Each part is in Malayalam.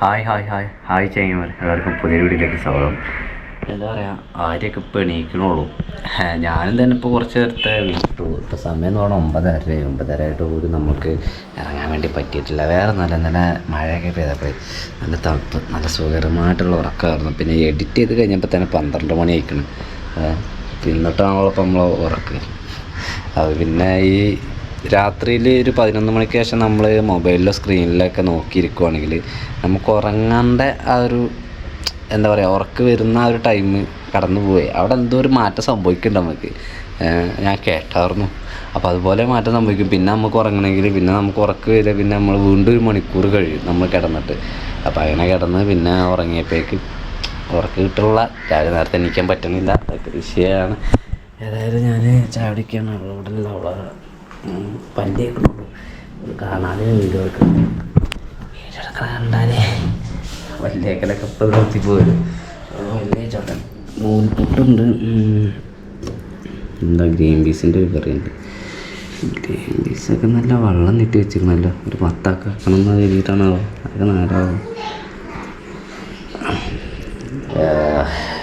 Hi hi hi. ഹായ് ചെയ്യുമ്പോൾ എല്ലാവർക്കും പുതിയ വീഡിയോയിലേക്ക് സ്വാഗതം. എന്താ പറയുക ആരെയൊക്കെ ഇപ്പോൾ എണീക്കണുള്ളൂ ഞാനും തന്നെ ഇപ്പോൾ കുറച്ച് നേരത്തെ വിട്ടു ഇപ്പോൾ സമയം എന്ന് പറഞ്ഞാൽ ഒമ്പതര ഒമ്പതര ആയിട്ട് പോലും നമുക്ക് ഇറങ്ങാൻ വേണ്ടി പറ്റിയിട്ടില്ല. വേറെ നല്ല നല്ല മഴയൊക്കെ പെയ്തപ്പോൾ നല്ല തണുപ്പ് നല്ല സുഖകരമായിട്ടുള്ള ഉറക്കമായിരുന്നു. പിന്നെ എഡിറ്റ് ചെയ്ത് കഴിഞ്ഞപ്പോൾ തന്നെ പന്ത്രണ്ട് മണി ആയിക്കണം. എന്നിട്ടാണല്ലോ ഇപ്പോൾ നമ്മൾ ഉറക്കുക അത് പിന്നെ ഈ രാത്രിയിൽ ഒരു പതിനൊന്ന് മണിക്ക് ശേഷം നമ്മൾ മൊബൈലിലോ സ്ക്രീനിലൊക്കെ നോക്കിയിരിക്കുവാണെങ്കിൽ നമുക്ക് ഉറങ്ങാണ്ട ആ ഒരു എന്താ പറയുക ഉറക്ക് വരുന്ന ആ ഒരു ടൈം കടന്നു പോയി അവിടെ എന്തോ ഒരു മാറ്റം സംഭവിക്കുന്നുണ്ട് നമുക്ക്. ഞാൻ കേട്ടായിരുന്നു അപ്പോൾ അതുപോലെ മാറ്റം സംഭവിക്കും. പിന്നെ നമുക്ക് ഉറങ്ങണമെങ്കിൽ പിന്നെ നമുക്ക് ഉറക്ക് വരിക പിന്നെ നമ്മൾ വീണ്ടും ഒരു മണിക്കൂർ കഴിയും നമ്മൾ കിടന്നിട്ട്. അപ്പോൾ അങ്ങനെ കിടന്ന് പിന്നെ ഉറങ്ങിയപ്പോഴേക്ക് ഉറക്ക് കിട്ടുള്ള രാവിലെ നേരത്തെ എണീക്കാൻ പറ്റണില്ല അതൊക്കെ വിഷയമാണ്. ഏതായാലും ഞാൻ ചാവടിക്കാണ് അവിടെ ഉള്ള പല്ലേക്കണുള്ളൂ കാണാതെ വീഡിയോ എടുക്കണം വീഡിയോ എടുക്കണം കണ്ടാലേ വല്യേക്കലൊക്കെ ഇപ്പോൾ നിർത്തി പോരും വലിയ ചോട്ടൻ. നൂൽപുട്ടുണ്ട്. എന്താ ഗ്രീൻ പീസിന്റെ ഒരു കറിയുണ്ട് ഗ്രീൻ പീസൊക്കെ നല്ല വെള്ളം നീട്ടി വെച്ചിരുന്നല്ലോ ഒരു പത്താക്കി ആക്കണം എന്ന് എഴുതിയിട്ടാണോ അതൊക്കെ നേരാവോ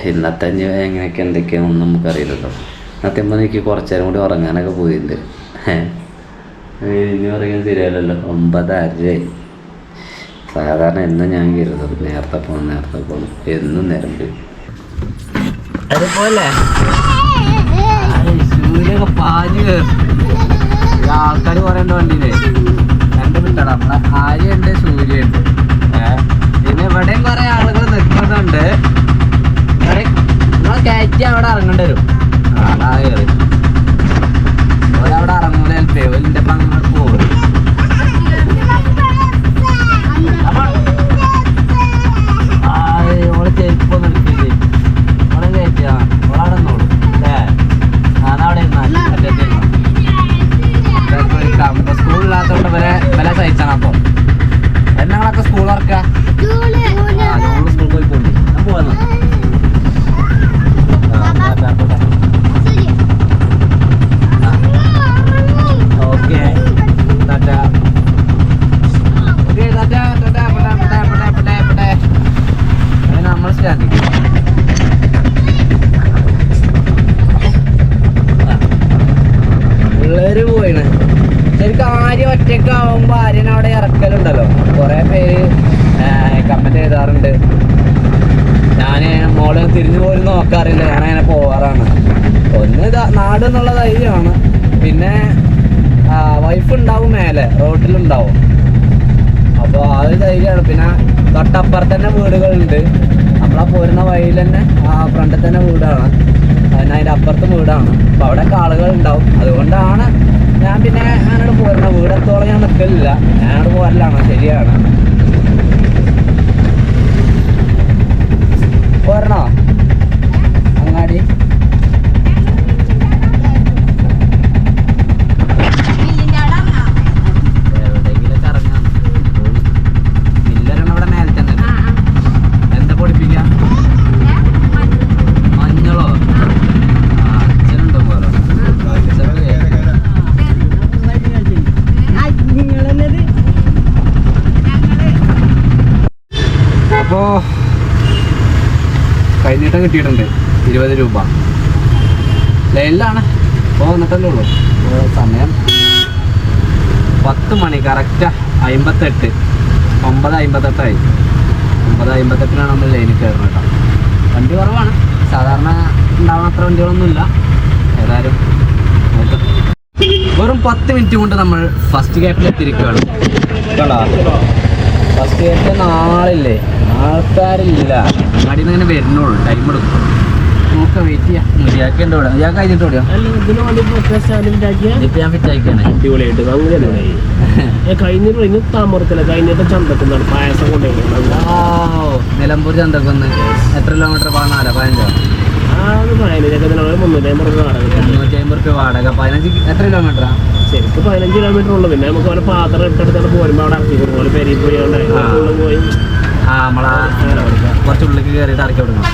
ഇന്നത്തെ ഇനി എങ്ങനെയൊക്കെ എന്തൊക്കെയാണെന്ന് നമുക്കറിയില്ലല്ലോ. ഇന്നത്തെ ഇപ്പം എനിക്ക് കുറച്ചേരം കൂടി ഉറങ്ങാനൊക്കെ പോയിട്ടുണ്ട്. ഇനി പറയുന്നത് ശരിയല്ലല്ലോ ഒമ്പതരയായി സാധാരണ എന്നും ഞാൻ കരുതും. നേരത്തെ പോകണം നേരത്തെ പോകണം എന്നും നേരം അതുപോലെ. ആൾക്കാർ പറയേണ്ട വണ്ടിയിലെ. രണ്ട് മിനിറ്റാണ് നമ്മളെ ആര്യയുണ്ട് സൂര്യയുണ്ട്. പിന്നെ ഇവിടെയും കുറെ ആളുകൾ നിൽക്കുന്നുണ്ട് നിങ്ങളെ കയറ്റി അവിടെ ഇറങ്ങേണ്ടി വരും. ആളായി കയറി ഓരവിടെ ഇറങ്ങൂല ചിലപ്പോ ഓലിന്റെ അപ്പം അങ്ങോട്ട് പോകും ഓൾ ചെരുപ്പൊന്നും എടുക്കില്ലേ ഓളെ കയറ്റിയാ ഓളവിടെ നിന്നോളൂ. അല്ലേ? ഞാനവിടെ ഇരുന്നാ. മറ്റേ സ്കൂളില്ലാത്തോണ്ട് ഇവരെ വില സഹിച്ചാണ് അപ്പൊ. എന്നാളൊക്കെ സ്കൂൾ ഞങ്ങൾ സ്കൂളിൽ പോയി പോണ്ടി ഞാൻ പോവാന്ന് okay tata okay tata tata പടേ പടേ പടേ പടേ പടേ സ്റ്റാൻഡിങ് പിള്ളേര് പോയിണ്. ശരിക്കും ആര്യ ഒറ്റയ്ക്ക് ആവുമ്പോ ആര്യൻ അവിടെ ഇറക്കലുണ്ടല്ലോ. കുറെ പേര് കമന്റ് എഴുതാറുണ്ട്. ഞാൻ മോൾ തിരിഞ്ഞു പോലും നോക്കാറില്ല. ഞാൻ അങ്ങനെ പോവാറാണ്. ഒന്ന് നാട് എന്നുള്ള ധൈര്യമാണ്. പിന്നെ വൈഫ് ഉണ്ടാവും മേലെ റോട്ടിലുണ്ടാവും. അപ്പോൾ ആ ധൈര്യമാണ്. പിന്നെ തൊട്ടപ്പുറത്ത് വീടുകളുണ്ട്. നമ്മളാ പോരുന്ന വഴിയിൽ തന്നെ ആ ഫ്രണ്ടിൽ തന്നെ വീടാണ്. അതിന് അതിന്റെ അപ്പുറത്ത് വീടാണ്. അപ്പോൾ അവിടെ ആളുകൾ ഉണ്ടാവും. അതുകൊണ്ടാണ് ഞാൻ പിന്നെ ഞാനോട് പോരുന്ന. വീടെത്തോളം ഞാൻ നിൽക്കലില്ല ഞാനോട് പോരലാണ്. ശരിയാണ്. പോരണോ? അങ്ങാടി എവിടെയെങ്കിലൊക്കെ ഇറങ്ങാം മില്ലറാണ് ഇവിടെ മേലെ തന്നെ എന്താ പൊടിപ്പിക്കുക മഞ്ഞളോ ആ അച്ഛനുണ്ടോ പോലെ അപ്പോ കൈനീട്ടം കിട്ടിയിട്ടുണ്ട്. ഇരുപത് രൂപ. ലൈനിലാണ്. ഇപ്പോൾ വന്നിട്ടല്ലേ ഉള്ളൂ. സമയം പത്ത് മണി. കറക്റ്റ്. അമ്പത്തെട്ട്. ഒമ്പത് അമ്പത്തെട്ടായി. ഒമ്പത് അമ്പത്തെട്ടിനാണ് നമ്മൾ ലൈനിൽ കയറുന്നത് കേട്ടോ. വണ്ടി കുറവാണ്. സാധാരണ ഉണ്ടാവുന്ന അത്ര വണ്ടികളൊന്നുമില്ല. ഏതായാലും. വെറും പത്ത് മിനിറ്റ് കൊണ്ട് നമ്മൾ ഫസ്റ്റ് ഗേറ്റിൽ എത്തിയിരിക്കുകയാണ്. ഫസ്റ്റ് ഗേറ്റിൽ നാളില്ലേ? ആൾക്കാരില്ല. അങ്ങാടിയിൽ നിന്ന് ഇങ്ങനെ വരുന്നുള്ളൂ. ടൈം എടുക്കും. നോക്കാം വെയിറ്റ് ചെയ്യാം. മുരിയാക്കുണ്ട് ഇവിടെ മുരിയാക്ക് കഴിഞ്ഞിട്ട് ഓടിയോ ഇപ്പൊ ഞാൻ ഫിറ്റ് ആക്കിയാണ് അടിപൊളിയായിട്ട് അങ്ങനെയല്ലേ കഴിഞ്ഞിട്ട് ഇന്ന് താമരത്തില്ല കഴിഞ്ഞിട്ട് ചന്തക്കുന്നാണ് പായസം കൊണ്ടുപോയി. നിലമ്പൂർ ചന്തക്കൊന്ന്. എത്ര കിലോമീറ്റർ പതിനാലോ പതിനഞ്ചോ? മുന്നൂറ്റി അമ്പത് വാടക. റുപ്യ വാടക. പതിനഞ്ച് എത്ര കിലോമീറ്ററാ ശരിക്കും പതിനഞ്ച് കിലോമീറ്റർ ഉള്ളു. പിന്നെ നമുക്ക് പാത്രം ഇട്ടെടുത്താണ് പോരുമ്പോൾ അവിടെ ഇറക്കി പോലെ പോയി. ഉള്ളിൽ പോയി. ആ നമ്മളാ കുറച്ച് ഉള്ളിലേക്ക് കയറിയിട്ട് ഇറക്കി കൊടുക്കണം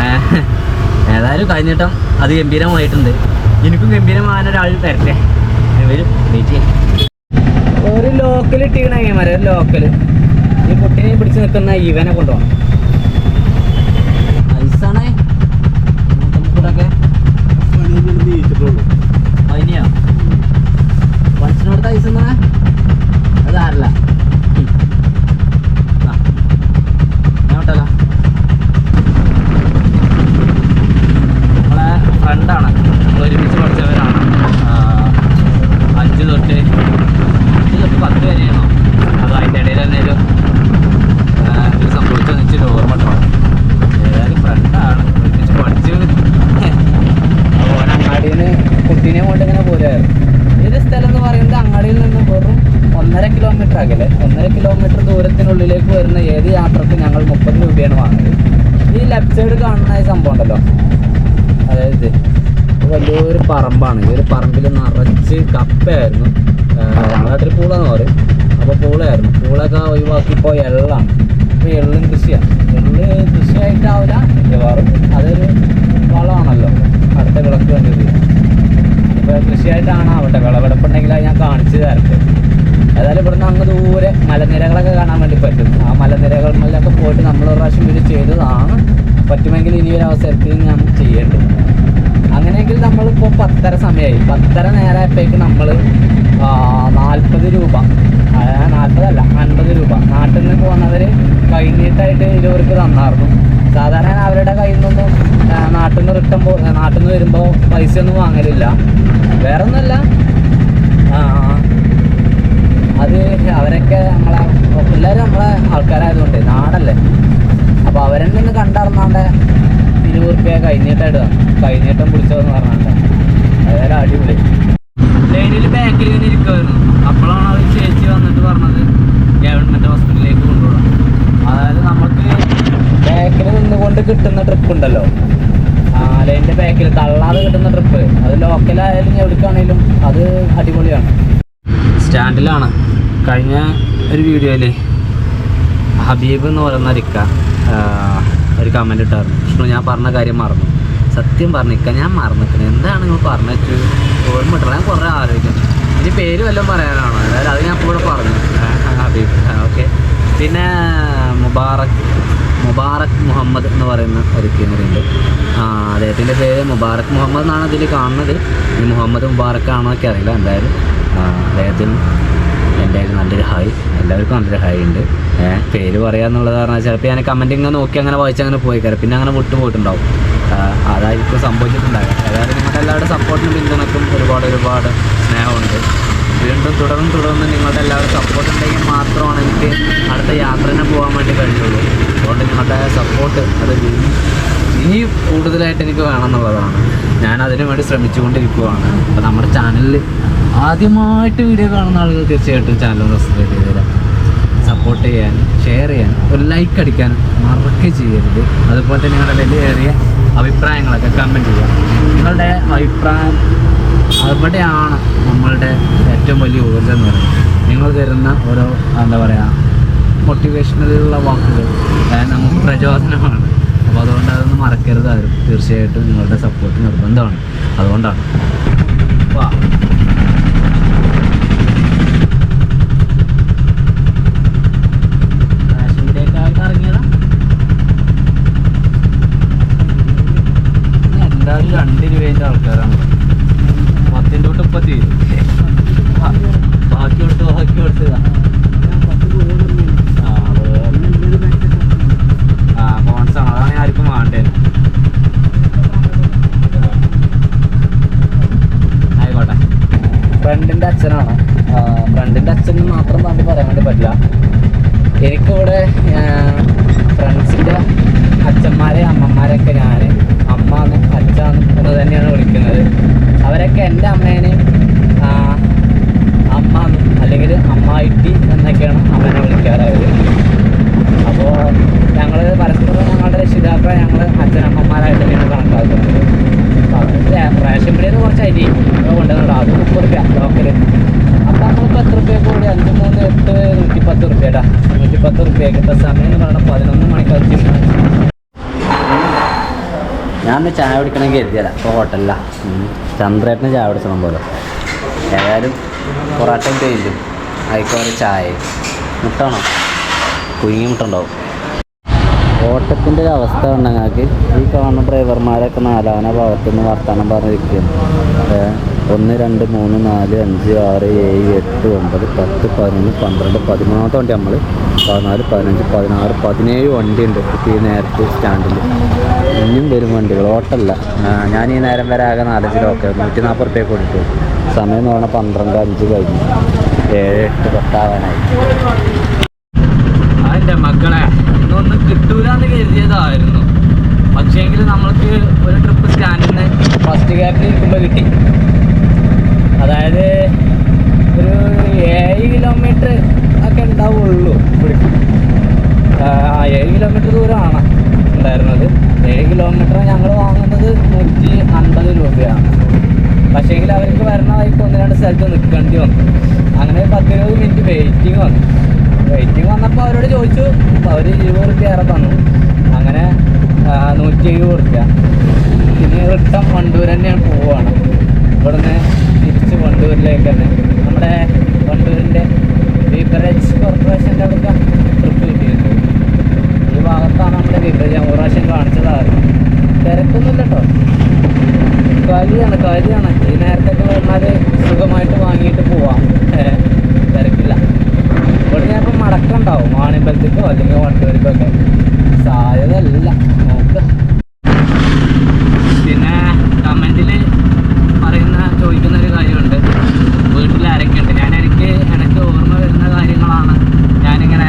ഏ, ഏതായാലും കഴിഞ്ഞിട്ടും അത് ഗംഭീരമായിട്ടുണ്ട്. എനിക്കും ഗംഭീരമാകാൻ ഒരാൾ തരട്ടെ വരും വെയിറ്റ് ഒരു ലോക്കൽ ഇട്ടിക്കണേ മരം ഒരു ലോക്കൽ ഈ കുട്ടീനെ പിടിച്ച് നിൽക്കുന്ന ഇവനെ കൊണ്ടുപോകണം. ഐസാണേ. കൂടൊക്കെ. അതിനെയോ മനുഷ്യനോടത്ത് ഐസ് എന്നാ അതല്ല ഞാൻ വിട്ടല്ലോ നമ്മളെ ഫ്രണ്ടാണ് നമ്മൾ ഒരുമിച്ച് പഠിച്ചവരാണ് ആ, അഞ്ച് തൊട്ട് അഞ്ച് തൊട്ട് പത്ത് വരെയാണോ അത് അതിന്റെ ഇടയിൽ എന്തെങ്കിലും ഇത് സംഭവിച്ചതെന്ന് വെച്ചിട്ട് ഓർമ്മ ഉണ്ടാവും ഏതായാലും ഫ്രണ്ടാണ് ഒരുമിച്ച് പഠിച്ച് അപ്പോൾ അങ്ങാടിയിൽ നിന്ന് കുട്ടീനെ കൊണ്ട് ഇങ്ങനെ പോരായിരുന്നു ഇത് സ്ഥലം എന്ന് പറയുന്നത് അങ്ങാടിയിൽ നിന്ന് വെറും ഒന്നര കിലോമീറ്റർ അകലെ ഒന്നര കിലോമീറ്റർ ദൂരത്തിനുള്ളിലേക്ക് വരുന്ന ഏത് യാത്രക്കും ഞങ്ങൾ മുപ്പത് രൂപയാണ് വാങ്ങുന്നത് ഈ ലെഫ്റ്റ് സൈഡ് കാണുന്ന ഈ സംഭവം ഉണ്ടല്ലോ അതായത് ഇത് ഇത് വലിയൊരു പറമ്പാണ് ഈ ഒരു പറമ്പിൽ നിറച്ച് കപ്പയായിരുന്നു ഞങ്ങളാട്ടിൽ പൂളെന്ന് പറയും അപ്പോൾ പൂളയായിരുന്നു പൂളൊക്കെ ഒഴിവാക്കി ഇപ്പോൾ എള്ളാണ് ഇപ്പോൾ എള്ളും കൃഷിയാണ് എള്ള് കൃഷിയായിട്ടാവില്ല മിക്കവാറും അതൊരു വളമാണല്ലോ അടുത്ത വിളക്ക് വേണ്ടി ഉപയോഗിക്കും ഇപ്പോൾ കൃഷിയായിട്ടാണ് അവിടെ വിളവെടുപ്പുണ്ടെങ്കിൽ അത് ഞാൻ കാണിച്ചു തരട്ടെ ഏതായാലും ഇവിടുന്ന് അങ്ങ് ദൂരെ മലനിരകളൊക്കെ കാണാൻ വേണ്ടി പറ്റും ആ മലനിരകളിലൊക്കെ പോയിട്ട് നമ്മൾ ഒരു പ്രാവശ്യം വീട് ചെയ്തതാണ് പറ്റുമെങ്കിൽ ഇനി ഒരു അവസരത്തിൽ ഞാൻ ചെയ്യേണ്ടത് അങ്ങനെയെങ്കിൽ നമ്മളിപ്പോൾ പത്തര സമയമായി പത്തര നേരമായപ്പോഴേക്ക് നമ്മൾ നാൽപ്പത് രൂപ. നാൽപ്പതല്ല അൻപത് രൂപ. നാട്ടിൽ നിന്ന് പോകുന്നവർ കഴിഞ്ഞിട്ടായിട്ട് ഇരുവർക്ക് തന്നായിരുന്നു സാധാരണ അവരുടെ കയ്യിൽ നിന്നൊന്നും നാട്ടിൽ നിന്ന് റിട്ടേൺ പോ നാട്ടിൽ നിന്ന് വരുമ്പോൾ പൈസ ഒന്നും വാങ്ങലില്ല. വേറെ ഒന്നുമല്ല അത് അവരൊക്കെ നമ്മളെ എല്ലാവരും നമ്മളെ ആൾക്കാരായതുകൊണ്ട് നാടല്ലേ? അപ്പോൾ അവരെന്നെ ഒന്ന് കണ്ടറിഞ്ഞാണ്ട് ഇരുപത് റുപ്യ തന്നു കൈനീട്ടം പിടിച്ചതെന്ന് പറഞ്ഞാണ്ട്. അതായത് അടിപൊളി. ലൈനിൽ ബാക്കിൽ ഇങ്ങനെ ഇരിക്കുമായിരുന്നു അപ്പോഴാണ് അവർ ചേച്ചി വന്നിട്ട് പറഞ്ഞത് ഗവൺമെന്റ് ഹോസ്പിറ്റലിലേക്ക് കൊണ്ടുപോകണം. അതായത് നമുക്ക് ബാക്കിൽ നിന്നുകൊണ്ട് കിട്ടുന്ന ട്രിപ്പ് ഉണ്ടല്ലോ. ആ ലൈനിന്റെ ബാക്കിൽ തള്ളാതെ കിട്ടുന്ന ട്രിപ്പ് അത് ലോക്കലായാലും എവിടേക്കാണെങ്കിലും അത് അടിപൊളിയാണ്. സ്റ്റാൻഡിലാണ്. കഴിഞ്ഞ ഒരു വീഡിയോയിൽ ഹബീബ് എന്ന് പറയുന്ന ഒരിക്ക ആ, ഒരു കമന്റ് ഇട്ടായിരുന്നു. വിഷ്ണു ഞാൻ പറഞ്ഞ കാര്യം മറന്നു. സത്യം പറഞ്ഞിക്ക ഞാൻ മറന്നിരിക്കുന്നത് എന്താണ് നിങ്ങൾ പറഞ്ഞിട്ട് ഓർമ്മ ഇട്ടത് ഞാൻ കുറേ ആലോചിക്കുന്നു. ഇനി പേര് വല്ലതും പറയാനാണോ? അതായത് അത് ഞാൻ കൂടെ പറഞ്ഞു. ഓക്കെ. പിന്നെ മുബാറക് മുബാറക് മുഹമ്മദ് എന്ന് പറയുന്ന ഒരു കിണറുണ്ട് അദ്ദേഹത്തിന്റെ പേര് മുബാറക് മുഹമ്മദ് എന്നാണ് അതിൽ കാണുന്നത്. ഈ മുഹമ്മദ് മുബാറക് ആണോ അറിയില്ല. എന്തായാലും അദ്ദേഹത്തിന് എന്റെ നല്ലൊരു ഹായ് എല്ലാവർക്കും നല്ലൊരു ഹായ് ഉണ്ട്. പേര് പറയാന്നുള്ളത് കാരണം ചിലപ്പോൾ ഞാൻ കമന്റ് ഇങ്ങനെ നോക്കി അങ്ങനെ വായിച്ച് അങ്ങനെ പോയി കയറി പിന്നെ അങ്ങനെ വിട്ടു പോയിട്ടുണ്ടാവും. അതായിരിക്കും സംഭവിച്ചിട്ടുണ്ടാകുക അതായത് നിങ്ങളുടെ എല്ലാവരുടെ സപ്പോർട്ടിനും പിന്തുണക്കും ഒരുപാട് ഒരുപാട് സ്നേഹമുണ്ട്. വീണ്ടും തുടർന്ന് തുടർന്ന് നിങ്ങളുടെ എല്ലാവരും സപ്പോർട്ട് ഉണ്ടെങ്കിൽ മാത്രമാണ് എനിക്ക് അടുത്ത യാത്രനെ പോകാൻ വേണ്ടി കഴിയുള്ളൂ. അതുകൊണ്ട് നിങ്ങളുടെ സപ്പോർട്ട് അത് ഇനി- കൂടുതലായിട്ട് എനിക്ക് വേണമെന്നുള്ളതാണ്. ഞാൻ അതിനു വേണ്ടി ശ്രമിച്ചുകൊണ്ടിരിക്കുകയാണ് അപ്പോൾ നമ്മുടെ ചാനലിൽ ആദ്യമായിട്ട് വീഡിയോ കാണുന്ന ആളുകൾ തീർച്ചയായിട്ടും ചാനൽ സബ്സ്ക്രൈബ് ചെയ്തേരാ സപ്പോർട്ട് ചെയ്യാനും ഷെയർ ചെയ്യാനും ഒരു ലൈക്ക് അടിക്കാനും മറക്കെ ചെയ്യരുത്. അതുപോലെ തന്നെ നിങ്ങളുടെ വിലയേറിയ അഭിപ്രായങ്ങളൊക്കെ കമന്റ് ചെയ്യുക. നിങ്ങളുടെ അഭിപ്രായം അവിടെയാണ് നമ്മളുടെ ഏറ്റവും വലിയ ഊർജം എന്ന് പറയുന്നത്. നിങ്ങൾ തരുന്ന ഓരോ എന്താ പറയുക മോട്ടിവേഷണലുള്ള വാക്കുകൾ നമുക്ക് പ്രചോദനമാണ്. അപ്പോൾ അതുകൊണ്ട് അതൊന്നും മറക്കരുത് ആരും തീർച്ചയായിട്ടും നിങ്ങളുടെ സപ്പോർട്ട് നിർബന്ധമാണ്. അതുകൊണ്ടാണ്. വാ. എന്തായാലും രണ്ട് രൂപേന്റെ ആൾക്കാരാണ്. പത്തിന്റെ തൊട്ട് ഇപ്പം ബാക്കി കൊടുത്ത് ബാക്കി കൊടുത്ത്. ആ വേറെ ആണ്. ഫ്രണ്ടിന്റെ ഫ്രണ്ടിന്റെ മാത്രം പറയാൻ വേണ്ടി പറ്റില്ല. എനിക്കിവിടെ ഫ്രണ്ട്സിന്റെ അച്ഛന്മാരെ അമ്മമാരെയൊക്കെ ഞാൻ തന്നെയാണ് വിളിക്കുന്നത്. അവരൊക്കെ എന്റെ അമ്മേനെ അമ്മ അല്ലെങ്കിൽ അമ്മായിട്ടി എന്നൊക്കെയാണ് അമ്മേനെ വിളിക്കാറ് അവർ അപ്പോൾ ഞങ്ങൾ പരസ്പരം ഞങ്ങളുടെ രക്ഷിതാക്കളെ ഞങ്ങൾ അച്ഛനമ്മമാരായിട്ട് തന്നെയാണ് കണക്കാക്കുന്നത്. അപ്പോൾ റേഷൻ പീടിയിൽ കുറച്ച് അരി കൊണ്ടുവന്നിട്ട് അത് മുപ്പത് റുപ്യ ലോക്കൽ അപ്പം നമ്മളിപ്പോൾ എത്ര റുപ്യ കൂടി അഞ്ച് മൂന്ന് എട്ട് നൂറ്റി പത്ത് റുപ്യടാ നൂറ്റിപ്പത്ത് റുപ്യക്ക് ഇപ്പം സമയം എന്ന് പറഞ്ഞാൽ പതിനൊന്ന് മണിക്ക് ഞാൻ ചായ കുടിക്കണമെങ്കിൽ എത്തിയല്ല ഇപ്പോൾ ഹോട്ടലിലാണ് ചന്ദ്രേട്ടന് ചായ കുടിച്ചണം പോലെ. ഏതായാലും പൊറാട്ടയും പെയിന്റും അതിക്കോരെ ചായ മുട്ടണോ കുഞ്ഞു മുട്ടുണ്ടാവും ഓട്ടത്തിന്റെ ഒരു അവസ്ഥ ഉണ്ടെങ്കിൽ ഈ കാണുന്ന ഡ്രൈവർമാരൊക്കെ നാലാന ഭാഗത്തു നിന്ന് വർത്തമാനം പറഞ്ഞിരിക്കുകയാണ് ഒന്ന് രണ്ട് മൂന്ന് നാല് അഞ്ച് ആറ് ഏഴ് എട്ട് ഒമ്പത് പത്ത് പതിനൊന്ന് പന്ത്രണ്ട് പതിമൂന്നാമത്തെ വണ്ടി നമ്മൾ പതിനാല് പതിനഞ്ച് പതിനാറ് പതിനേഴ് വണ്ടിയുണ്ട് ഇപ്പോൾ ഈ നേരത്തെ സ്റ്റാൻഡിൽ ഇനിയും വരും വണ്ടികൾ. ഓട്ടമല്ല. ആ, ഞാൻ ഈ നേരം വരെ ആകെ നാലഞ്ച് ലോക്കെ. നൂറ്റി നാൽപ്പത് റുപ്യ കൊടുത്തു സമയം എന്ന് പറഞ്ഞാൽ പന്ത്രണ്ട് അഞ്ച് കഴിഞ്ഞു. ഏഴ് എട്ട് പത്താവാനായി. അതിന്റെ മക്കളെ ഇന്നൊന്നും കിട്ടൂലെന്ന് കരുതിയതായിരുന്നു. പക്ഷേങ്കിൽ നമ്മൾക്ക് ഒരു ട്രിപ്പ് സ്റ്റാൻഡിൽ നിന്ന് ഫസ്റ്റ് ഗ്യാപ്പിൽ നിൽക്കുമ്പോൾ കിട്ടി. അതായത് ഒരു ഏഴ് കിലോമീറ്റർ ഉണ്ടാവുള്ളൂ. ഇവിടേക്ക് ആ ഏഴ് കിലോമീറ്റർ ദൂരമാണ് ഉണ്ടായിരുന്നത്. ഏഴ് കിലോമീറ്റർ ഞങ്ങൾ വാങ്ങുന്നത് നൂറ്റി അൻപത് രൂപയാണ്. പക്ഷേങ്കിൽ അവർക്ക് വരണ ഒന്ന് രണ്ട് സ്ഥലത്ത് നിൽക്കേണ്ടി വന്നു. അങ്ങനെ പത്തിരുപത് മിനിറ്റ് വെയിറ്റിംഗ് വന്നു. വെയിറ്റിംഗ് വന്നപ്പോൾ അവരോട് ചോദിച്ചു അവർ ഇരുപത് റുപ്യ ഏറെ തന്നു. അങ്ങനെ നൂറ്റി എഴുപത് റുപ്യ ഇനി റിട്ടം വണ്ടൂർ തന്നെയാണ് പോവുകയാണ്. ഇവിടുന്ന് തിരിച്ച് വണ്ടൂരിലേക്ക് തന്നെ. നമ്മുടെ വണ്ടൂരിന്റെ ബീവറേജ് കോർപ്പറേഷന്റെ അടുക്ക ട്രിപ്പ് കിട്ടിയിട്ടുണ്ട്. ഈ ഭാഗത്താണ് നമ്മുടെ ബീവറേജ് ഞാൻ പ്രാവശ്യം കാണിച്ചതായിരുന്നു. തിരക്കൊന്നുമില്ല കേട്ടോ കാലിയാണ് കാലിയാണ് ഈ നേരത്തൊക്കെ വന്നാൽ സുഖമായിട്ട് വാങ്ങിയിട്ട് പോവാം. തിരക്കില്ല. ഇവിടെ ഞാൻ ഇപ്പം മടക്കുണ്ടാവും. മാണിമ്പലത്തേക്കോ അല്ലെങ്കിൽ വണ്ടൂരിക്കോ ഒക്കെ. സാധ്യത അല്ല നോക്ക് പിന്നെ കമന്റിൽ പറയുന്ന ചോദിക്കുന്ന ഒരു കാര്യമുണ്ട് വീട്ടിൽ ആരൊക്കെയുണ്ട് ഞാൻ എനിക്ക് എനിക്ക് ഓർമ്മ വരുന്ന കാര്യങ്ങളാണ് ഞാനിങ്ങനെ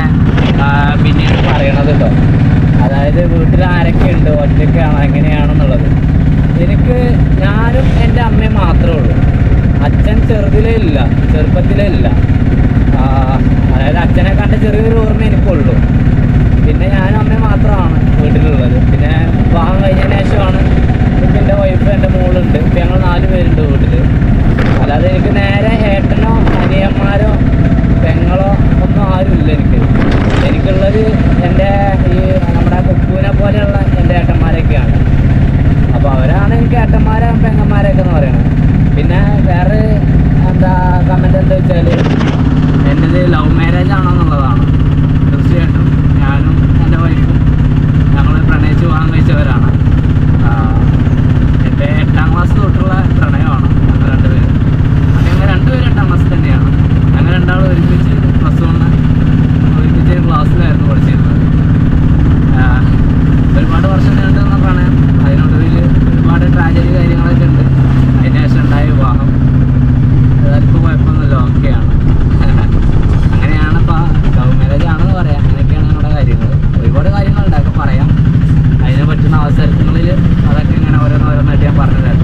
ആ, പിന്നീട് പറയണത് കേട്ടോ അതായത് വീട്ടിൽ ആരൊക്കെയുണ്ട് ഒറ്റയ്ക്കാണ് എങ്ങനെയാണെന്നുള്ളത്. എനിക്ക് ഞാനും എന്റെ അമ്മയും മാത്രമേ ഉള്ളൂ. അച്ഛൻ ചെറുതിലേ ഇല്ല ചെറുപ്പത്തിലേ ഇല്ല. അതായത് അച്ഛനെ കണ്ട ചെറിയൊരു ഓർമ്മ എനിക്കുള്ളൂ. പിന്നെ ഞാനും അമ്മയും മാത്രമാണ് വീട്ടിലുള്ളത്. പിന്നെ വിവാഹം കഴിഞ്ഞതിന് ശേഷമാണ് ഇപ്പം എന്റെ വൈഫ് എന്റെ മോളുണ്ട്. ഇപ്പം ഞങ്ങൾ നാല് പേരുണ്ട് വീട്ടിൽ അല്ലാതെ എനിക്ക് നേരെ ഏട്ടനോ അനിയന്മാരോ പെങ്ങളോ ഒന്നും ആരുമില്ല എനിക്ക്. എനിക്കുള്ളത് എന്റെ ഈ നമ്മുടെ കുക്കുവിനെ പോലെയുള്ള എന്റെ ഏട്ടന്മാരൊക്കെയാണ്. അപ്പോൾ അവരാണ് എനിക്ക് ഏട്ടന്മാരെ പെങ്ങന്മാരൊക്കെ എന്ന് പറയുന്നത്. പിന്നെ വേറെ എന്താ കമന്റ് എന്താ വെച്ചാൽ എന്റെത് ലവ് മാരേജ് ആണോ എന്നുള്ളതാണ് തീർച്ചയായിട്ടും ഞാനും എന്റെ വൈഫും ഞങ്ങൾ പ്രണയിച്ച് വിവാഹം കഴിച്ചവരാണ് ആ, എന്റെ എട്ടാം ക്ലാസ് തൊട്ടുള്ള പ്രണയമാണ് ഞങ്ങൾ രണ്ടുപേരും അത് ഞങ്ങൾ രണ്ടുപേരും എട്ടാം ക്ലാസ് തന്നെയാണ് ഞങ്ങൾ രണ്ടാളും ഒരുമിച്ച് പ്ലസ് വണ്ണ് ഒരുമിച്ച് ക്ലാസ്സിലായിരുന്നു പഠിച്ചിരുന്നത് ആ, ഒരുപാട് വർഷം നീണ്ടു നിന്ന പ്രണയം അതിനൊടുവിൽ ഒരുപാട് ട്രാജഡി കാര്യങ്ങളൊക്കെ ഉണ്ട് അതിന് ശേഷം ഉണ്ടായ വിവാഹം ഏതായാലും കുഴപ്പമൊന്നുമില്ല ഓക്കെയാണ് അങ്ങനെയാണ് ഇപ്പോൾ ലവ് മാരേജ് ആണെന്ന് പറയാം അങ്ങനെയൊക്കെയാണ് നമ്മുടെ കാര്യങ്ങൾ ഒരുപാട് കാര്യങ്ങളുണ്ട് അതൊക്കെ പറയാം അതിന് പറ്റുന്ന അവസരങ്ങളിൽ അതൊക്കെ ഇങ്ങനെ ഓരോന്നോരോന്നായിട്ട് ഞാൻ പറഞ്ഞു തരാം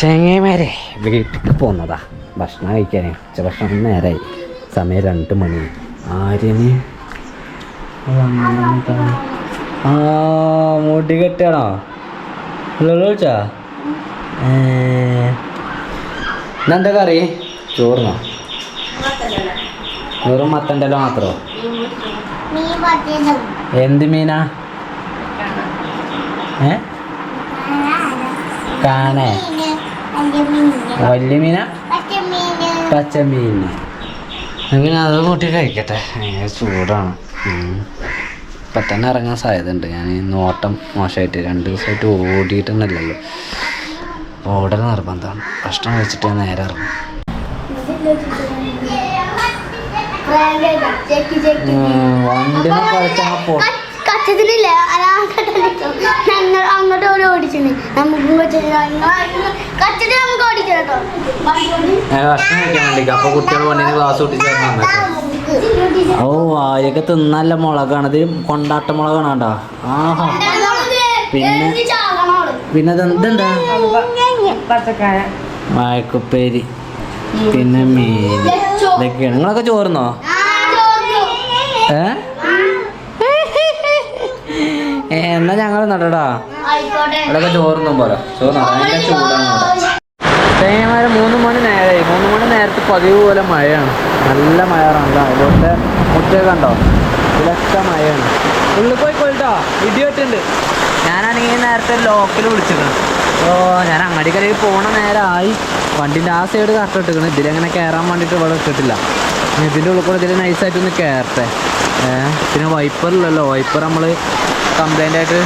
ചെങ്ങേമാരെ വീട്ടിലേക്ക് പോന്നതാ. ഭക്ഷണം കഴിക്കാനേ. ഉച്ച ഭക്ഷണം നേരമായി സമയം രണ്ട് മണി. ആര്യന് ആ മുടി കെട്ടണോ വിളിച്ചാ? എന്താ കറി? ചോറിനോ? വെറും മത്തണ്ടല്ലോ പറ്റിയതും എന്ത് മീനാ? ഏ? കാനേ. വലിയ മീന? പച്ചമീൻ അങ്ങനെ അത് കൂട്ടി കഴിക്കട്ടെ. ചൂടാണ്. ഇപ്പം തന്നെ ഇറങ്ങാൻ സാധ്യത ഉണ്ട് ഞാൻ നോട്ടം മോശമായിട്ട് രണ്ട് ദിവസമായിട്ട് ഓടിയിട്ടൊന്നുമല്ലല്ലോ. ഓടൽ നിർബന്ധമാണ്. ഭക്ഷണം കഴിച്ചിട്ട് ഞാൻ നേരെ ഇറങ്ങും. ചെക്കി കളിച്ചാൽ വണ്ടി കച്ചതിലില്ല ഞങ്ങൾ അങ്ങോട്ട് ഓടി ഓടിച്ചിന് നമുക്കും കച്ചത് നമുക്ക് ഓടിച്ചു കേട്ടോ. ഞാൻ ഭക്ഷണം കഴിക്കാൻ വേണ്ടി അപ്പോൾ കുട്ടികൾ വണ്ടിന് ക്ലാസ് ഓ വായൊക്കെ തിന്നല്ല മുളകാണ് അത് കൊണ്ടാട്ട മുളകാണ് കണ്ടോ ആഹാ പിന്നെ? പിന്നെ അതെന്താ മയക്കുപ്പേരി. പിന്നെ മീൻ. ഇതൊക്കെയാണ് നിങ്ങളൊക്കെ ചോറുന്നോ? ഏഹ് ഏ, എന്നാ ഞങ്ങൾ നടടാ. അവിടെ ചോറൊന്നും പോലെ ചോറ് ഭയങ്കര ചൂടാണ് ഇവിടെ. മൂന്ന് മണി നേരമായി മൂന്ന് മണി നേരത്തെ പതിവ് പോലെ മഴയാണ്. നല്ല മഴയാണല്ലോ. അതുകൊണ്ട് മുറ്റൊക്കെ കണ്ടോ ഇതിലൊക്കെ മഴയാണ്. ഉള്ളിൽ പോയി പോയിട്ടോ ഇടിയോട്ടുണ്ട്. ഞാനാണെങ്കിൽ നേരത്തെ ലോക്കിൽ വിളിച്ചിരുന്നു ഓ ഞാൻ അങ്ങാടിക്കരയിൽ പോണ നേരമായി വണ്ടിന്റെ ആ സൈഡ് കറക്റ്റ് ഇട്ടിരിക്കണം ഇതിലെങ്ങനെ കയറാൻ വേണ്ടിയിട്ട് ഇവിടെ ഇട്ടിട്ടില്ല. ഇതിന്റെ ഉള്ളിൽ കൂടെ ഇതിൽ നൈസായിട്ടൊന്ന് കയറട്ടെ ഏഹ് പിന്നെ വൈപ്പറില്ലല്ലോ വൈപ്പർ നമ്മൾ കംപ്ലൈന്റ് ആയിട്ട്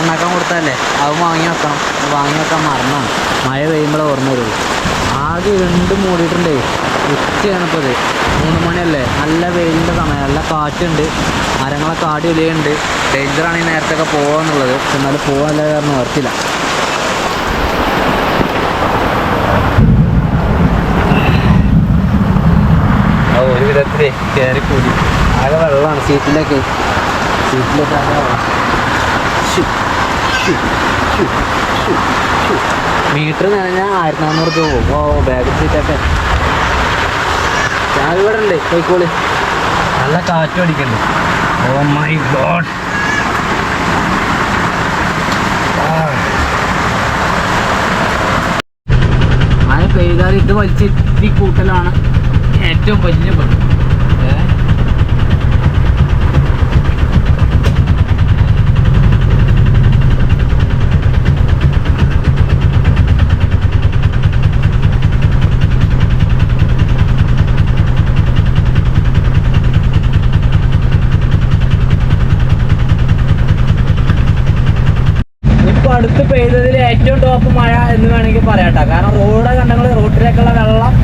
ഉണ്ടാക്കാൻ കൊടുത്തതല്ലേ? അത് വാങ്ങി വെക്കണം. വാങ്ങി വെക്കാൻ മറന്നാണ്. മഴ പെയ്യുമ്പോഴേ ഓർമ്മ വരുള്ളൂ ആകെ ഇരുണ്ട് മൂടിയിട്ടുണ്ടേ. ഉച്ചയാണ് ഇപ്പോൾ മൂന്ന് മണിയല്ലേ. നല്ല വെയിലിന്റെ സമയം. നല്ല കാറ്റുണ്ട്. മരങ്ങളൊക്കെ ആടി ഒലിയുണ്ട് ഡേഞ്ചറാണ് ഈ നേരത്തൊക്കെ പോകാന്നുള്ളത് എന്നാലും പോകാനല്ല കാരണം ആ ഒരു വിധത്തിലേ കയറി കൂടി ആകെ വെള്ളമാണ്. സീറ്റിലേക്ക്. മീറ്റർ നനഞ്ഞാൽ ആയിരത്തി നാന്നൂറ് രൂപ പോകും. ഓ ബാഗ് സീറ്റൊക്കെ ഞാൻ ഇവിടെ ഉണ്ട്. പോയിക്കോളി. നല്ല കാറ്റും അടിക്കണ്ട് ഓ മൈ ഗോഡ് മഴ പെയ്താൽ ഇത് വലിച്ചെത്തി കൂട്ടലാണ്. ഏറ്റവും വലിയ പണി ഏ? ഇപ്പൊ അടുത്ത് പെയ്തതിൽ ഏറ്റവും ടോപ്പ് മഴ എന്ന് വേണമെങ്കിൽ പറയാട്ടോ. കാരണം റോഡ് കണ്ടങ്ങൾ റോഡിലേക്കുള്ള വെള്ളം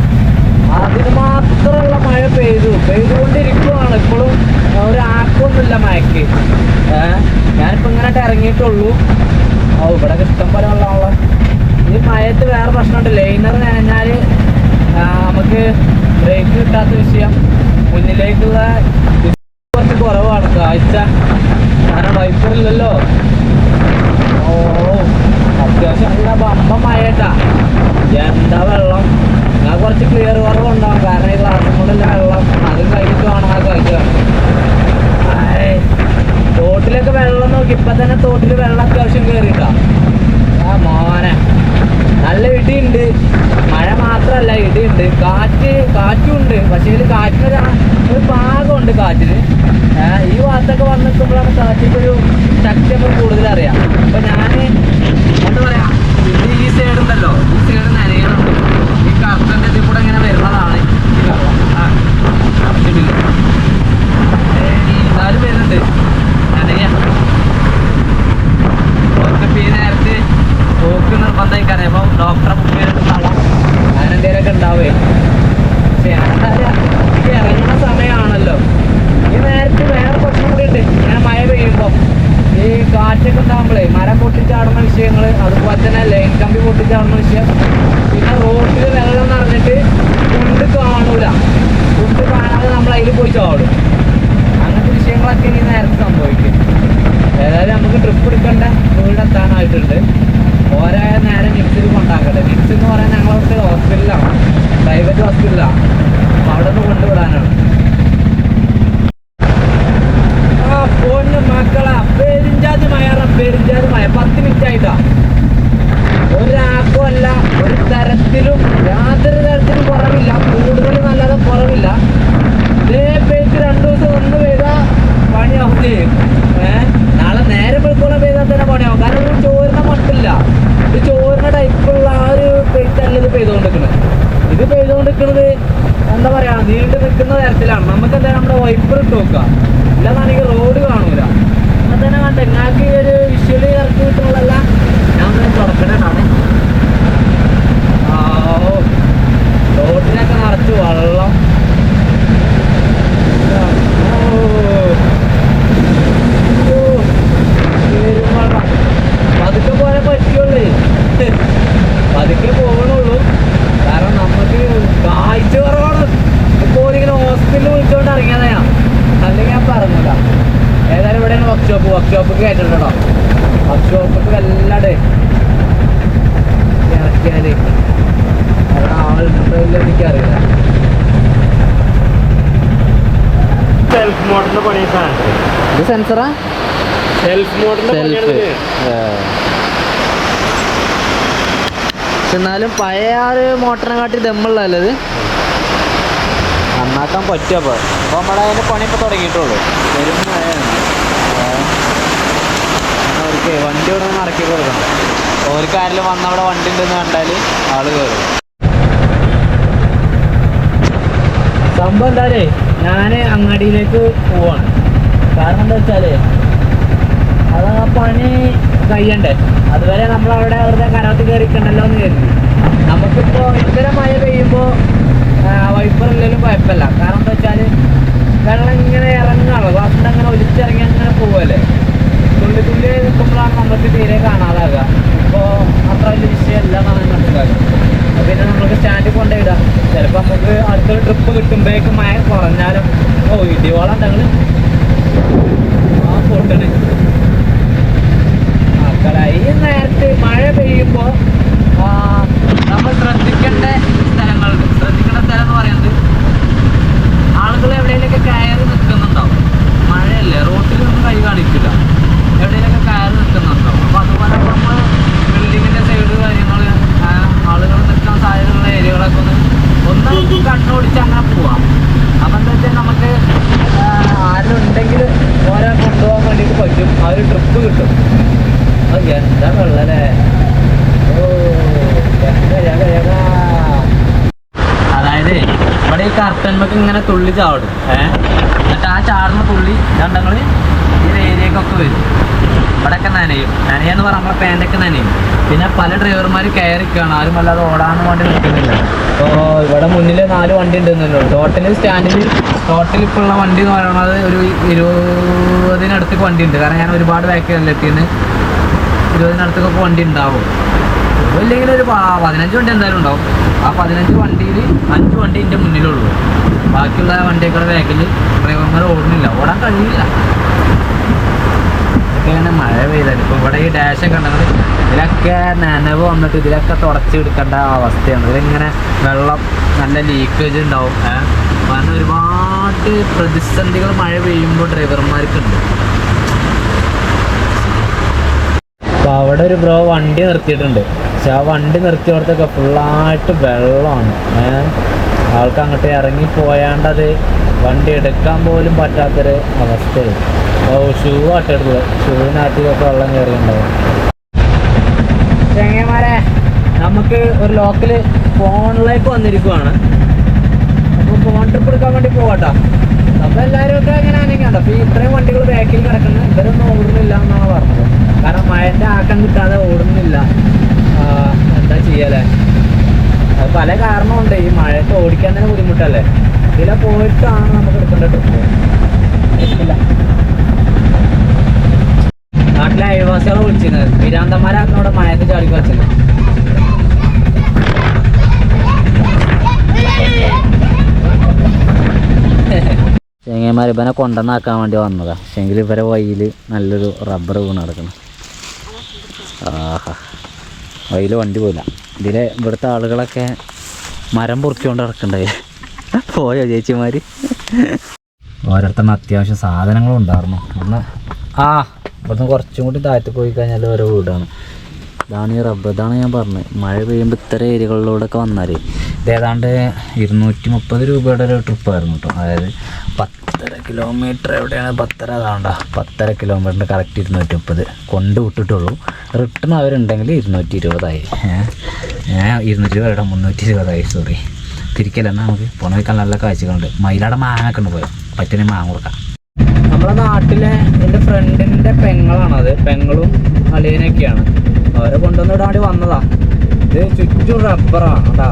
അതിന് മാത്രമുള്ള മഴ പെയ്തു. പെയ്തുകൊണ്ടിരിക്കുവാണ്. ഇപ്പോഴും ഒരു ആക്കൊന്നുമില്ല മഴയ്ക്ക്. ഞാനിപ്പോൾ ഞാനിപ്പോ ഇങ്ങനെ ഇറങ്ങിയിട്ടുള്ളൂ. ഓ ഇവിടെ ഇഷ്ടം പോലെ വെള്ളമാണല്ലോ. ഈ മഴയത്ത് വേറെ പ്രശ്നമുണ്ട്. ലൈനർ നനഞ്ഞാൽ നമുക്ക് ബ്രേക്ക് കിട്ടാത്ത വിഷയം. മുന്നിലേക്കുള്ള കുറച്ച് കുറവാണ്. കാഴ്ച. കാരണം വൈപ്പറില്ലല്ലോ ഓ അത്യാവശ്യം നല്ല ബമ്പ മഴട്ടാ എന്താ വെള്ളം? ഞാൻ കുറച്ച് ക്ലിയർ കുറവുണ്ടാവും. കാരണം ഈ ക്ലാസ്സിൽ കൊണ്ടുള്ള വെള്ളം അത് കഴിഞ്ഞിട്ട് വേണം വെള്ളം നോക്കി. ഇപ്പൊ തന്നെ തോട്ടിൽ വെള്ളം അത്യാവശ്യം കയറിട്ടാ ആ മോനെ. നല്ല ഇടിയുണ്ട്. മഴ മാത്രമല്ല ഇടിയുണ്ട്. കാറ്റ് കാറ്റും ഉണ്ട്. പക്ഷേ ഇതിൽ കാറ്റിനൊരു ഒരു ഭാഗമുണ്ട് കാറ്റിന് ഈ ഭാഗത്തൊക്കെ വന്ന് നിൽക്കുമ്പോഴാണ് കാറ്റിന്റെ ഒരു ശക്തി നമുക്ക് കൂടുതലറിയാം അപ്പം ഞാൻ എന്താ ഈ സൈഡ് ഉണ്ടല്ലോ. ഈ സൈഡ് നനയുന്നുണ്ട് ഈ കർട്ടന്റെ ഇതിൽ കൂടെ ഇങ്ങനെ ആ. ഏയ്, എന്നാലും വരുന്നുണ്ട് നനയാ. ഓർക്കിപ്പോ ഈ നേരത്ത് പോക്ക് നിർബന്ധമായിക്കാരെ. അപ്പൊ ഡോക്ടറെ ബുക്ക് ചെയ്തിട്ടുണ്ടാവാം അങ്ങനെ എന്തെങ്കിലുമൊക്കെ ഇറങ്ങുന്ന സമയമാണല്ലോ ഈ നേരത്തെ വേറെ പ്രശ്നം കൂടി ഉണ്ട്. ഇങ്ങനെ മഴ പെയ്യുമ്പോൾ ഈ കാറ്റൊക്കെ ഉണ്ടാകുമ്പോഴേ മരം പൊട്ടിച്ചാടുന്ന വിഷയങ്ങൾ അതുപോലെ തന്നെ ലൈൻ കമ്പി പൊട്ടിച്ചാടുന്ന വിഷയം. പിന്നെ റോഡിൽ വെള്ളം നിറഞ്ഞിട്ട് കുണ്ട് കാണൂല. കുണ്ട് കാണാതെ നമ്മൾ അതിൽ പോയി ചാടും അങ്ങനത്തെ വിഷയങ്ങളൊക്കെ ഈ നേരത്ത് സംഭവിക്കും ഏതായാലും നമുക്ക് ട്രിപ്പ് എടുക്കേണ്ട വീടെത്താനായിട്ടുണ്ട് ഓരോ നേരം നിക്സിൽ കൊണ്ടാക്കട്ടെ നിക്സ് എന്ന് പറയാൻ ഞങ്ങളവിടുത്തെ ഹോസ്പിറ്റലാണ് പ്രൈവറ്റ് ഹോസ്പിറ്റലാണ് അപ്പോൾ അവിടെ നിന്ന് കൊണ്ടുവിടാനാണ് ആ പൊന്നു മക്കളാ പെരിഞ്ചാതി മഴ പെരിഞ്ചാതി മഴ പത്ത് മിനിറ്റ് ആയിട്ടാ ഒരാൾക്കും അല്ല ഒരു തരത്തിലും യാതൊരു തരത്തിലും കുറവില്ല കൂടുതൽ നല്ലത് കുറവില്ല ഇതേ പേക്ക് രണ്ടു ദിവസം ഒന്ന് പെയ്താ പണിയാവും ചെയ്യും ഏഹ് നാളെ നേരെ വെളുക്കോളം പെയ്താൽ തന്നെ പണിയാവും കാരണം ഇത് ചോറിന മട്ടില്ല ഇത് ചോറിന ടൈപ്പുള്ള ആ ഒരു പെയ്ത്തല്ല ഇത് പെയ്തുകൊണ്ടിരിക്കുന്നത് ഇത് പെയ്തുകൊണ്ടിരിക്കുന്നത് എന്താ പറയാ നീണ്ടു നിൽക്കുന്ന തരത്തിലാണ് നമുക്ക് എന്താ നമ്മുടെ വൈപ്പർ ഇട്ട് നോക്കുക ഇല്ലാന്നാണെങ്കിൽ റോഡ് കാണൂല അത് തന്നെ കണ്ട നിങ്ങൾക്ക് ഈ ഒരു വിഷ്വലി ഇറക്കി കിട്ടുന്നതല്ല ഞാൻ ഒന്ന് തുറക്കണതാണ് റോഡിനൊക്കെ നിറച്ച് വെള്ളം ഓ. ഓ. പെരുമഴ. പതുക്കെ പോലെ പറ്റുള്ളൂ പതുക്കെ പോകണുള്ളൂ കാരണം നമുക്ക് കാഴ്ച കുറവാണ് ഇപ്പോൾ ഇങ്ങനെ ഹോസ്പിറ്റലിൽ വിളിച്ചോണ്ട് ഇറങ്ങിയതാ ഞാൻ അല്ലെങ്കിൽ ഞാൻ പറഞ്ഞില്ല ഏതായാലും ഇവിടെയാണ് വർക്ക്ഷോപ്പ് വർക്ക്ഷോപ്പ് കയറ്റിട്ടുണ്ടോ വർക്ക്ഷോപ്പൊക്കെ വല്ലാണ്ട് ഇറക്കിയാൽ അവിടെ ആളുണ്ടോ ഇല്ല എനിക്കറിയില്ല സെൽഫ് മോഡലിന്റെ പണിയൊക്കെ ഇത് സെൻസറാ സെൽഫ് മോഡലിന്റെ പണിയാണ് സെൽഫ് ഇത്. എന്നാലും പഴയ ആ ഒരു മോട്ടറിനെ കാട്ടി ദമ്മുള്ളതല്ലേ ഇത് നന്നാക്കാൻ പറ്റും അപ്പോൾ അപ്പോൾ നമ്മുടെ അതിന്റെ പണി ഇപ്പോൾ തുടങ്ങിയിട്ടുള്ളൂ. വരും അവർക്ക് വണ്ടി ഇവിടെ നിന്ന് ഇറക്കി കൊടുക്കണം. ഓർക്ക് ആരെങ്കിലും വന്ന അവിടെ വണ്ടി ഉണ്ടെന്ന് കണ്ടാൽ ആൾ കയറും സംഭവം എന്തായാലേ ഞാൻ അങ്ങാടിയിലേക്ക് പോവാണ്. കാരണം എന്താ വെച്ചാലേ അതാ ആ പണി കഴിയണ്ടേ. അതുവരെ നമ്മളവിടെ അവരുടെ കരാത്തി കയറിക്കണ്ടല്ലോ എന്ന് കരുതി. നമുക്കിപ്പോൾ ഇത്തരം മഴ പെയ്യുമ്പോൾ വൈപ്പർ ഇല്ലെങ്കിലും കുഴപ്പമില്ല. കാരണം എന്താ വെച്ചാൽ വെള്ളം ഇങ്ങനെ ഇറങ്ങാണല്ലോ ഗ്ലാസിന്റെ അങ്ങനെ ഒലിച്ചിറങ്ങി അങ്ങനെ പോവല്ലേ. തുള്ളി തുള്ളി നിൽക്കുമ്പോഴാണ് നമുക്ക് തീരെ കാണാതാകുക അപ്പോൾ അത്ര വലിയ വിഷയമല്ല മനസ്സിലാക്കുക അപ്പോൾ പിന്നെ നമുക്ക് സ്റ്റാൻഡിൽ കൊണ്ടുപോയിടാം ചിലപ്പോൾ നമുക്ക് അടുത്തൊരു ട്രിപ്പ് കിട്ടുമ്പോഴേക്കും മഴ കുറഞ്ഞാലും ഓ ഇടിവോളം ഉണ്ടെങ്കിൽ ആ പൊട്ടണേ. മക്കളായി നേരത്ത് മഴ പെയ്യുമ്പോൾ നമ്മൾ ശ്രദ്ധിക്കേണ്ട സ്ഥലങ്ങളുണ്ട് ശ്രദ്ധിക്കേണ്ട സ്ഥലം എന്ന് പറയുന്നത് ആളുകൾ എവിടെയെങ്കിലൊക്കെ കയറി നിൽക്കുന്നുണ്ടാവും മഴയല്ലേ റോട്ടിലൊന്നും കൈ കാണിക്കില്ല എവിടെയെങ്കിലൊക്കെ കയറി നിൽക്കുന്നുണ്ടാവും അപ്പോൾ അതുപോലെ നമ്മൾ ബിൽഡിങ്ങിന്റെ സൈഡ് കാര്യങ്ങൾ ആളുകൾ നിൽക്കാൻ സാധ്യതയുള്ള ഏരിയകളൊക്കെ ഒന്ന് ഒന്ന് കണ്ണോടിച്ച് അങ്ങനെ പോവാം അപ്പം എന്താ വെച്ചാൽ നമുക്ക് ആരും ഉണ്ടെങ്കിൽ ഓരോ കൊണ്ടുപോകാൻ വേണ്ടിയിട്ട് പറ്റും ആ ഒരു ട്രിപ്പ് കിട്ടും അത് എന്താ വെള്ളല്ലേ ഓ ജഗ, ജഗ, ജഗ. അതായത് ഇവിടെ ഈ കർട്ടൻമൊക്കെ ഇങ്ങനെ തുള്ളി ചാടും ഏഹ് എന്നിട്ട് ആ ചാടുന്ന തുള്ളി രണ്ടങ്ങൾ ഈ ഏരിയക്കൊക്കെ വരും ഇവിടെയൊക്കെ നനയും നനയെന്ന് പറഞ്ഞാൽ നമ്മളെ പാന്റൊക്കെ നനയും പിന്നെ പല ഡ്രൈവർമാർ കയറിക്കാണ്. ആരും അല്ലാതെ ഓടാൻ വേണ്ടി നിൽക്കുന്നില്ല. അപ്പോൾ ഇവിടെ മുന്നിൽ നാല് വണ്ടി ഉണ്ടെന്നല്ലോ ടോട്ടൽ സ്റ്റാൻഡിൽ ടോട്ടൽ ഇപ്പോൾ ഉള്ള വണ്ടി എന്ന് പറയുന്നത് ഒരു ഇരുപതിനടുത്തേക്ക് വണ്ടി ഉണ്ട് കാരണം ഞാൻ ഒരുപാട് ബാക്കിലല്ല എത്തിയെന്ന് ഇരുപതിനടുത്തൊക്കെ വണ്ടി ഉണ്ടാവും. ഇല്ലെങ്കിൽ ഒരു പതിനഞ്ച് വണ്ടി എന്തായാലും ഉണ്ടാവും. ആ പതിനഞ്ച് വണ്ടിയിൽ അഞ്ച് വണ്ടി എന്റെ മുന്നിലുള്ളൂ. ബാക്കിയുള്ള വണ്ടിയൊക്കെ ബാക്കിൽ ഡ്രൈവർമാർ ഓടുന്നില്ല. ഓടാൻ കഴിയില്ല. ഇതൊക്കെയാണ് മഴ പെയ്തത് ഇപ്പോൾ ഇവിടെ ഈ ഡാഷൊക്കെ ഉണ്ടെങ്കിൽ ഇതിലൊക്കെ നനവ് വന്നിട്ട് ഇതിലൊക്കെ തുടച്ചു എടുക്കേണ്ട അവസ്ഥയാണ്. ഇതിലിങ്ങനെ വെള്ളം നല്ല ലീക്കേജ് ഉണ്ടാവും? കാരണം ഒരുപാട് പ്രതിസന്ധികൾ മഴ പെയ്യുമ്പോൾ ഡ്രൈവർമാർക്കുണ്ട്. അപ്പോൾ അവിടെ ഒരു ബ്രോ വണ്ടി നിർത്തിയിട്ടുണ്ട്. പക്ഷെ ആ വണ്ടി നിർത്തിയോടത്തൊക്കെ ഫുള്ളായിട്ട് വെള്ളമാണ്. ഏഹ് ആൾക്ക് അങ്ങോട്ട് ഇറങ്ങി പോയാണ്ടത് വണ്ടി എടുക്കാൻ പോലും പറ്റാത്തൊരു അവസ്ഥയായി. അപ്പോൾ ഷൂ ആട്ടെടുത്തത് ഷൂവിനകത്തേക്കൊക്കെ വെള്ളം കയറിയിട്ടുണ്ടാവും. ചെങ്ങന്മാരെ നമുക്ക് ഒരു ലോക്കൽ ഫോണിലേക്ക് വന്നിരിക്കുവാണ്. അപ്പോൾ ഫോൺ ട്രിപ്പ് എടുക്കാൻ വേണ്ടി പോകട്ടോ അപ്പോൾ എല്ലാവരും ഒക്കെ അങ്ങനെ അനങ്ങാണ്ട് അപ്പോൾ ഇത്രയും വണ്ടികൾ ബാക്കിൽ കിടക്കുന്നത് ഇവരൊന്നും ഓടുന്നില്ല എന്നാണ് പറഞ്ഞത്. കാരണം മഴന്റെ ആക്കം കിട്ടാതെ ഓടുന്നില്ല. എന്താ ചെയ്യലേ? പല കാരണമുണ്ട്. ഈ മഴയത്ത് ഓടിക്കാൻ തന്നെ ബുദ്ധിമുട്ടല്ലേ? ഇതിലെ പോയിട്ടാണ് നമുക്ക് എടുക്കേണ്ട ട്രിപ്പ് എടുക്കില്ല. നാട്ടിലെ അയൽവാസികളെ വിളിച്ചിരുന്നത്. വിരാന്തന്മാരാണ് അവിടെ മഴയത്ത് ചാടി കളിച്ചത് ചെങ്ങന്മാർ ഇവനെ കൊണ്ടുവന്നാക്കാൻ വേണ്ടി വന്നതാ. പക്ഷെങ്കിൽ ഇവരെ വയ്യിൽ നല്ലൊരു റബ്ബർ വീണ് കിടക്കണം. ആഹാ. വയ്യിൽ വണ്ടി പോയില്ല. ഇതിലെ ഇവിടുത്തെ ആളുകളൊക്കെ മരം പൊറുക്കിക്കൊണ്ട് നടക്കണ്ടേ? പോയോ ചേച്ചിമാർ ഓരോരുത്തരുടെ അത്യാവശ്യം സാധനങ്ങളും ഉണ്ടായിരുന്നു. ഒന്ന് ആ ഇവിടുന്ന് കുറച്ചും കൂടി താഴ്ത്തി പോയി കഴിഞ്ഞാൽ ഓരോ വീടാണ്. ഇതാണ് ഈ റബ്ബർ ഇതാണ് ഞാൻ പറഞ്ഞത്. മഴ പെയ്യുമ്പോൾ ഇത്തരം ഏരിയകളിലൂടെയൊക്കെ വന്നാൽ ഇത് ഏതാണ്ട് ഇരുന്നൂറ്റി മുപ്പത് രൂപയുടെ ഒരു ട്രിപ്പായിരുന്നു കേട്ടോ അതായത് പത്തര കിലോമീറ്റർ എവിടെയാണ്? പത്തര അതാണ്ട. പത്തര കിലോമീറ്ററിന്റെ കറക്റ്റ് ഇരുന്നൂറ്റി മുപ്പത് കൊണ്ട് വിട്ടിട്ടുള്ളൂ. റിട്ടേൺ അവരുണ്ടെങ്കിൽ ഇരുന്നൂറ്റി ഇരുപതായി ഞാൻ ഇരുന്നൂറ്റി രൂപയുടെ മുന്നൂറ്റി ഇരുപതായി സോറി തിരിക്കല്ല എന്നാൽ നമുക്ക് പോണ വയ്ക്കാൻ നല്ല കാഴ്ചകളുണ്ട്. മയിലാടെ മാങ്ങൊക്കെ ഉണ്ട് പോയോ? പറ്റുന്ന മാങ്ങ കൊടുക്കാം. നമ്മളെ നാട്ടിലെ എന്റെ ഫ്രണ്ടിന്റെ പെങ്ങളാണത്. പെങ്ങളും അളിയനൊക്കെയാണ്. അവരെ കൊണ്ടുവന്നിടാണ്ടി വന്നതാണ് വന്നതാ. ഇത് ചുറ്റും റബ്ബറാണ് കേട്ടാ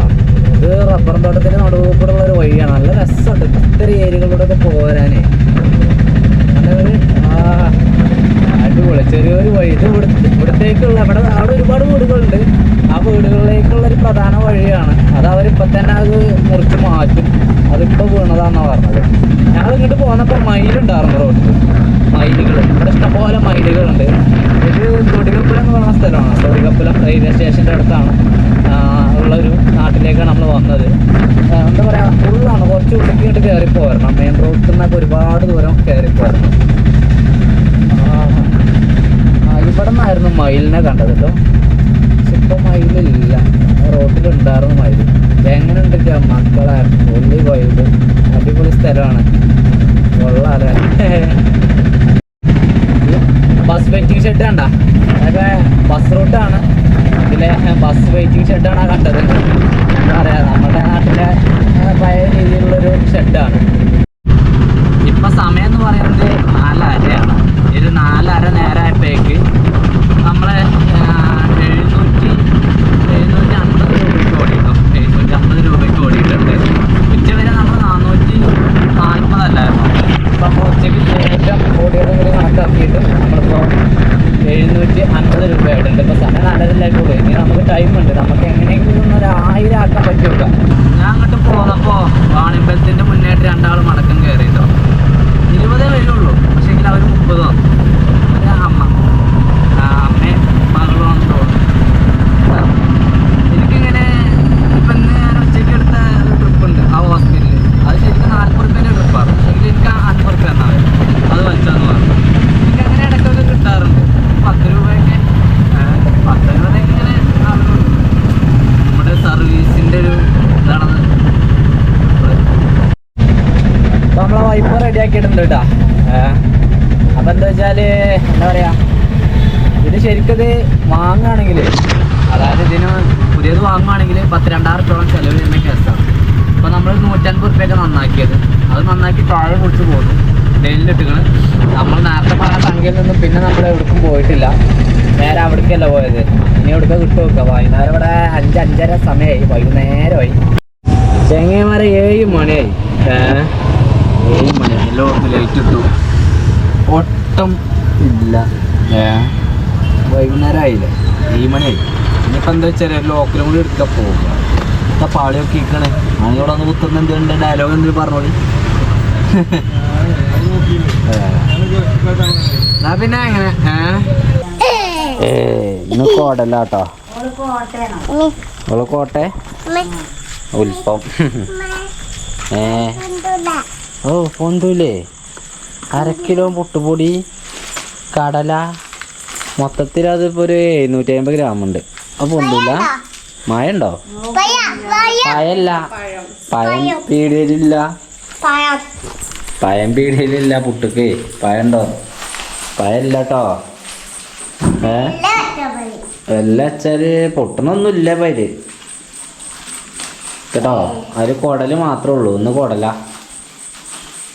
ഇത് റബ്ബർ തോട്ടത്തിന്റെ ഉള്ള ഒരു വഴിയാണ്. നല്ല രസമുണ്ട്. ഇത്തരം ഏരിയകളിലൂടെ ഒക്കെ പോരാനേ. നല്ല ആ അടിപൊളി. ചെറിയൊരു വഴി. ഇത് ഇവിടുത്തെ ഇവിടത്തേക്കുള്ള അവിടെ അവിടെ ഒരുപാട് വീടുകളുണ്ട്. ആ വീടുകളിലേക്കുള്ള ഒരു പ്രധാന വഴിയാണ്. അത് അവരിപ്പോൾ തന്നെ അത് മുറിച്ച് മാറ്റും. അതിപ്പോൾ വീണതാണെന്നാണ് പറഞ്ഞത്. ഞങ്ങൾ ഇങ്ങോട്ട് പോന്നപ്പോൾ മയിലുണ്ടായിരുന്നു റോഡിൽ മയിലുകൾ ഇവിടെ ഇഷ്ടംപോലെ മയിലുകളുണ്ട്. ഇത് തൊടികപ്പുലം എന്ന് പറയുന്ന സ്ഥലമാണ്. തൊടികപ്പുലം റെയിൽവേ സ്റ്റേഷന്റെ അടുത്താണ്. ആ, ഉള്ളൊരു നാട്ടിലേക്കാണ് നമ്മൾ വന്നത്. എന്താ പറയുക ഫുള്ളാണ് കുറച്ച് ഉടുക്കിയിട്ട് ഇങ്ങോട്ട് കയറി പോരണം മെയിൻ റോഡിൽ നിന്നൊക്കെ ഒരുപാട് ദൂരം കയറി പോരണം ഇവിടെ നിന്നായിരുന്നു മയിലിനെ കണ്ടത് കേട്ടോ പക്ഷെ ഇപ്പം മയിലില്ല. റോട്ടിലുണ്ടായിരുന്നു മയിൽ. എങ്ങനെ ഉണ്ട് മക്കളെ? പുള്ളി വൈബ് അടിപൊളി സ്ഥലമാണ്. കൊള്ളാല്ലേ ബസ് വെയിറ്റിംഗ് ഷെഡ് കണ്ട? അതൊക്കെ ബസ് റൂട്ടാണ്. ഇതിലെ ബസ് വെയിറ്റിംഗ് ഷെഡാണ് കണ്ടത്. എന്താ പറയാ നമ്മുടെ നാട്ടിലെ പഴയ രീതിയിലുള്ളൊരു ഷെഡാണ് ഇപ്പൊ സമയം എന്ന് പറയുന്നത് നാലരയാണ്. ഒരു നാലര നേരമായപ്പോഴേക്ക് നമ്മളെ ആ, എഴുന്നൂറ്റി എഴുന്നൂറ്റി അൻപത് രൂപയ്ക്ക് ഓടിയിട്ടു എഴുന്നൂറ്റി അമ്പത് രൂപയ്ക്ക് ഓടിയിട്ടുണ്ട് ഉച്ച വരെ നമ്മൾ നാനൂറ്റി നാൽപ്പതല്ലായിരുന്നു ഇപ്പം നമ്മൾ ഉച്ചയ്ക്ക് ശേഷം ഓടിയത് കൂടി കണക്കാക്കിയിട്ട് നമ്മളിപ്പോൾ എഴുന്നൂറ്റി അൻപത് രൂപയായിട്ടുണ്ട് ഇപ്പോൾ സമയം നാലരയിലായിട്ടുള്ളൂ ഇനി നമുക്ക് ടൈമുണ്ട് നമുക്ക് എങ്ങനെയെങ്കിലും ഒരു ആയിരം ആക്കാൻ പറ്റുക ഞാൻ അങ്ങോട്ട് പോന്നപ്പോൾ വാണിമ്പലത്തിന്റെ മുന്നേറ്റ് രണ്ടാൾ മടക്കം കയറിയിട്ടോ ഇരുപതേ വരുള്ളൂ പക്ഷേ എങ്കിൽ അവർ മുപ്പത് തന്നു ഒരു അമ്മ ആ, അമ്മയും മകളുമാണെന്ന് തോന്നുന്നു ആ. എനിക്കിങ്ങനെ ഇപ്പം ഇന്ന് ഞാൻ ഉച്ചയ്ക്ക് എടുത്ത ട്രിപ്പ് ഉണ്ട് ആ ഹോസ്പിറ്റലിൽ അത് ശരിക്കും നാൽപ്പത് റുപ്യേന്റെ ട്രിപ്പാണ് എങ്കിൽ എനിക്ക് അൻപത് റുപ്യ എന്നാണ് അത് വലിച്ചതെന്ന് പറഞ്ഞു എനിക്ക് അങ്ങനെ ഇടയ്ക്കൊക്കെ കിട്ടാറുണ്ട് പത്ത് രൂപയൊക്കെ ആ, പത്ത് രൂപയൊക്കെ ഇങ്ങനെ ആളുകൾ നമ്മുടെ സർവീസിന്റെ ഒരു ഇതാണത് അപ്പോൾ നമ്മളെ വൈപ്പ് റെഡി ആക്കിയിട്ടുണ്ട് കേട്ടോ അപ്പം എന്താ വെച്ചാൽ എന്താ പറയുക ഇത് ശരിക്കത് വാങ്ങുകയാണെങ്കിൽ അതായത് ഇതിന് പുതിയത് വാങ്ങുകയാണെങ്കിൽ പത്ത് രണ്ടായിരം രൂപയോളം ചിലവ് വരുന്ന കേസാണ്. അപ്പോൾ നമ്മൾ നൂറ്റൻപത് റുപ്യൊക്കെ നന്നാക്കിയത്. അത് നന്നാക്കി താഴെ കുറിച്ച് പോകുന്നു ഡെയിലിട്ടുകൾ നമ്മൾ നേരത്തെ പറഞ്ഞ സംഖ്യയിൽ നിന്നും പിന്നെ നമ്മൾ എവിടേക്കും പോയിട്ടില്ല. നേരെ അവിടേക്കല്ല പോയത്? ഇനി എവിടേക്ക് കിട്ടും നോക്കുക വൈകുന്നേരം ഇവിടെ അഞ്ച് അഞ്ചര സമയമായി വൈകുന്നേരമായി. ചെങ്ങന്മാരെ ഏഴ് മണിയായി? ഏഴ് മണി എല്ലാം ലൈറ്റ് ഇട്ടു. ഒട്ടും ഇല്ല. ഏ? വൈകുന്നേരം ആയില്ലേ ഏഴ് മണിയായി. ഇനിയിപ്പോൾ എന്താ വെച്ചാൽ ലോക്കലും കൂടി എടുക്കാൻ പോകുക എന്താ പാളിയൊക്കെ ഇരിക്കണേ അങ്ങോട്ട് ഒന്ന് കുത്തുന്ന എന്തുണ്ട് ഡയലോഗ് എന്തെങ്കിലും പറഞ്ഞോളി? പിന്നെ എങ്ങനെ ഇന്ന് കോടല്ല കേട്ടോ? അവൾ കോട്ടെ ഉൽപ്പം. ഏ. ഓ പൊന്തൂലേ. അര കിലോ കടല മൊത്തത്തിൽ അതിപ്പോ ഒരു എഴുന്നൂറ്റി അമ്പത് ഗ്രാം ഉണ്ട്. അപ്പൊ ഒന്നുമില്ല. മഴ ഉണ്ടോ പഴല്ല പഴം പീടിയയിലില്ല പഴം പീടിയയിലില്ല പുട്ടുക്ക്. പഴണ്ടോ പഴല്ല കേട്ടോ ഏ? അല്ല വെച്ചാൽ പൊട്ടണൊന്നുമില്ല പൈര് കേട്ടോ? അതിൽ കുടൽ മാത്രമേ ഉള്ളൂ. ഒന്ന് കുടല.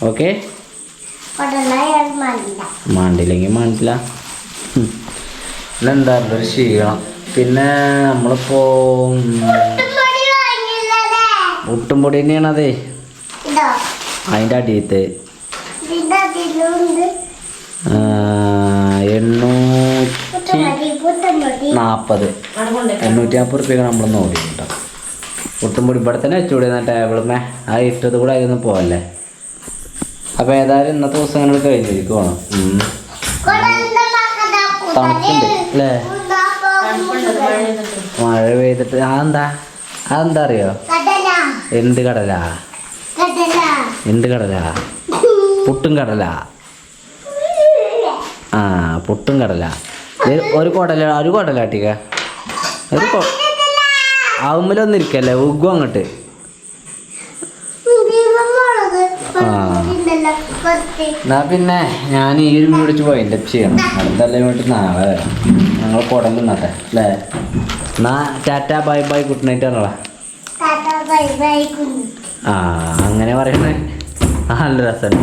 ഓക്കെ? മാണ്ടില്ലെങ്കിൽ മാണ്ടില്ല. ഇതെന്താ? ഒരു ക്ഷീണം പിന്നെ നമ്മളിപ്പോ മുട്ടും ഒട്ടും പൊടി തന്നെയാണ് അതെ. അതിന്റെ അടിയത്ത് എണ്ണൂറ്റി നാൽപ്പത് എണ്ണൂറ്റി നാൽപ്പത് റുപ്യൊക്കെ നമ്മൾ നോക്കിയിട്ടുണ്ട്. കേട്ടോ ഒട്ടും പൊടി ഇവിടെ തന്നെ വെച്ചുകൂടി എന്നാൽ ടേബിളുമേ ആ ഇട്ടത് കൂടെ നിന്ന് പോവല്ലേ? അപ്പോൾ ഏതായാലും ഇന്നത്തെ ദിവസം ഞങ്ങൾ കഴിഞ്ഞിരിക്കുവാണ്. തണുപ്പുണ്ട് അല്ലേ മഴ പെയ്തിട്ട് അതെന്താ അതെന്താ അറിയോ എന്ത് കടല എന്ത് കടലാ പുട്ടും കടല ആ പുട്ടും കടല ഒരു കുടല ഒരു കുടലാട്ടിക്ക ഒരു ആവുമ്പോലൊന്നിരിക്കല്ലേ ഉഗ്ഗു അങ്ങോട്ട് എന്നാ പിന്നെ ഞാൻ ഈ ഒരു വീടിച്ച് പോയിന്റെ ചെയ്യണം. അടുത്തല്ലേ വേണ്ടി നാളെ വരാം. ഞങ്ങൾ കുടം നിന്നട്ടെ അല്ലേ? എന്നാ tata bye bye good night ആണല്ലോ ആ അങ്ങനെ പറയണേ. ആ നല്ല രസം